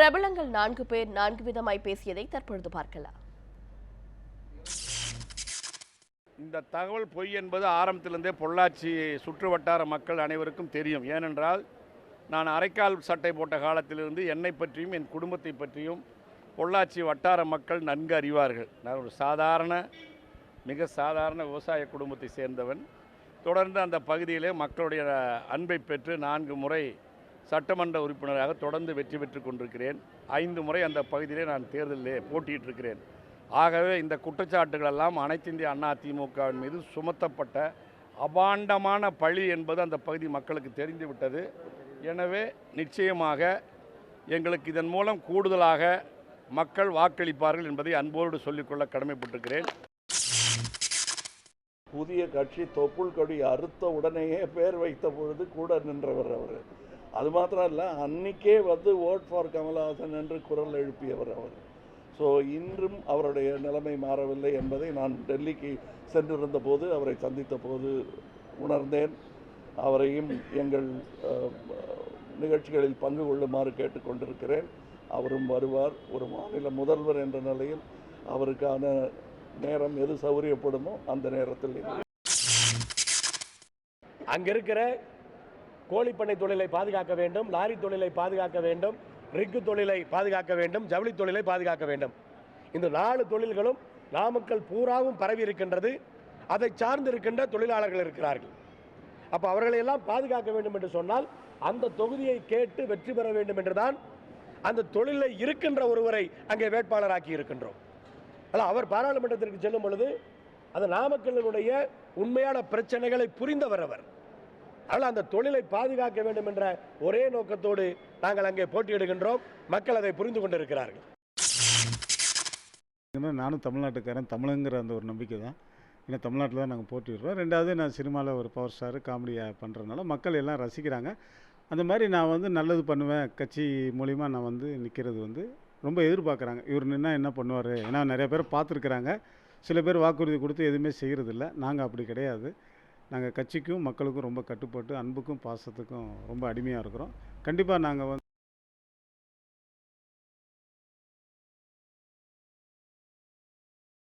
பிரபலங்கள் நான்கு பேர் நான்கு விதமாய் பேசியதை தற்பொழுது பார்க்கலாம். இந்த தகவல் பொய் என்பது ஆரம்பத்திலிருந்தே பொள்ளாச்சி சுற்று வட்டார மக்கள் அனைவருக்கும் தெரியும். ஏனென்றால் நான் அரைக்கால் சட்டை போட்ட காலத்திலிருந்து என்னை பற்றியும் என் குடும்பத்தை பற்றியும் பொள்ளாச்சி வட்டார மக்கள் நன்கு அறிவார்கள். நான் ஒரு சாதாரண மிக சாதாரண விவசாய குடும்பத்தை சேர்ந்தவன். தொடர்ந்து அந்த பகுதியிலே மக்களுடைய அன்பை பெற்று நான்கு முறை சட்டமன்ற உறுப்பினராக தொடர்ந்து வெற்றி பெற்று கொண்டிருக்கிறேன். ஐந்து முறை அந்த பகுதியிலே நான் தேர்தலிலே போட்டியிட்டிருக்கிறேன். ஆகவே இந்த குற்றச்சாட்டுகளெல்லாம் அனைத்திந்திய அனைத்து இந்திய அண்ணா திமுகவின் மீது சுமத்தப்பட்ட அபாண்டமான பழி என்பது அந்த பகுதி மக்களுக்கு தெரிந்துவிட்டது. எனவே நிச்சயமாக எங்களுக்கு இதன் மூலம் கூடுதலாக மக்கள் வாக்களிப்பார்கள் என்பதை அன்போடு சொல்லிக்கொள்ள கடமைப்பட்டிருக்கிறேன். புதிய கட்சி தொப்புள் கொடி அறுத்த உடனேயே பேர் வைத்த பொழுது கூட நின்றவர் அவர். அது மாத்திரம் இல்லை அன்னைக்கே வந்து ஓட் ஃபார் கமலஹாசன் என்று குரல் எழுப்பியவர் அவர். ஸோ இன்றும் அவருடைய நிலைமை மாறவில்லை என்பதை நான் டெல்லிக்கு சென்றிருந்த போது அவரை சந்தித்த போது உணர்ந்தேன். அவரையும் எங்கள் நிகழ்ச்சிகளில் பங்கு கொள்ளுமாறு கேட்டுக்கொண்டிருக்கிறேன். அவரும் வருவார். ஒரு மாநில முதல்வர் என்ற நிலையில் அவருக்கான நேரம் எது சௌகரியப்படுமோ அந்த நேரத்தில் அங்கே இருக்கிற கோழிப்பண்ணை தொழிலை பாதுகாக்க வேண்டும் லாரி தொழிலை பாதுகாக்க வேண்டும் ரிக்கு தொழிலை பாதுகாக்க வேண்டும் ஜவுளி தொழிலை பாதுகாக்க வேண்டும். இந்த நாலு தொழில்களும் நாமக்கல் பூராவும் பரவி இருக்கின்றது. அதை சார்ந்திருக்கின்ற தொழிலாளர்கள் இருக்கிறார்கள். அப்போ அவர்களை எல்லாம் பாதுகாக்க வேண்டும் என்று சொன்னால் அந்த தொகுதியை கேட்டு வெற்றி பெற வேண்டும் என்றுதான் அந்த தொழிலில் இருக்கின்ற ஒருவரை அங்கே வேட்பாளராக்கி இருக்கின்றோம். அல்ல அவர் பாராளுமன்றத்திற்கு செல்லும் பொழுது அந்த நாமக்கல்லினுடைய உண்மையான பிரச்சனைகளை புரிந்தவர் அவர். அதனால் அந்த தொழிலை பாதுகாக்க வேண்டும் என்ற ஒரே நோக்கத்தோடு நாங்கள் அங்கே போட்டியிடுகின்றோம். மக்கள் அதை புரிந்து கொண்டிருக்கிறார்கள். ஏன்னா நானும் தமிழ்நாட்டுக்காரன் தமிழுங்கிற அந்த ஒரு நம்பிக்கை தான். ஏன்னா தமிழ்நாட்டில் தான் நாங்கள் போட்டிடுறோம் ரெண்டாவது நான் சினிமாவில் ஒரு பவர் ஸ்டார் காமெடியாக பண்ணுறதுனால மக்கள் எல்லாம் ரசிக்கிறாங்க. அந்த மாதிரி நான் வந்து நல்லது பண்ணுவேன். கட்சி மூலிமா நான் வந்து நிற்கிறது வந்து ரொம்ப எதிர்பார்க்குறாங்க. இவர் நின்னா என்ன பண்ணுவார்? ஏன்னா நிறைய பேர் பார்த்துருக்குறாங்க. சில பேர் வாக்குறுதி கொடுத்து எதுவுமே செய்கிறதில்ல நாங்கள் அப்படி கிடையாது. நாங்கள் கட்சிக்கும் மக்களுக்கும் ரொம்ப கட்டுப்பட்டு அன்புக்கும் பாசத்துக்கும் ரொம்ப அடிமையாக இருக்கிறோம். கண்டிப்பாக நாங்கள் வந்து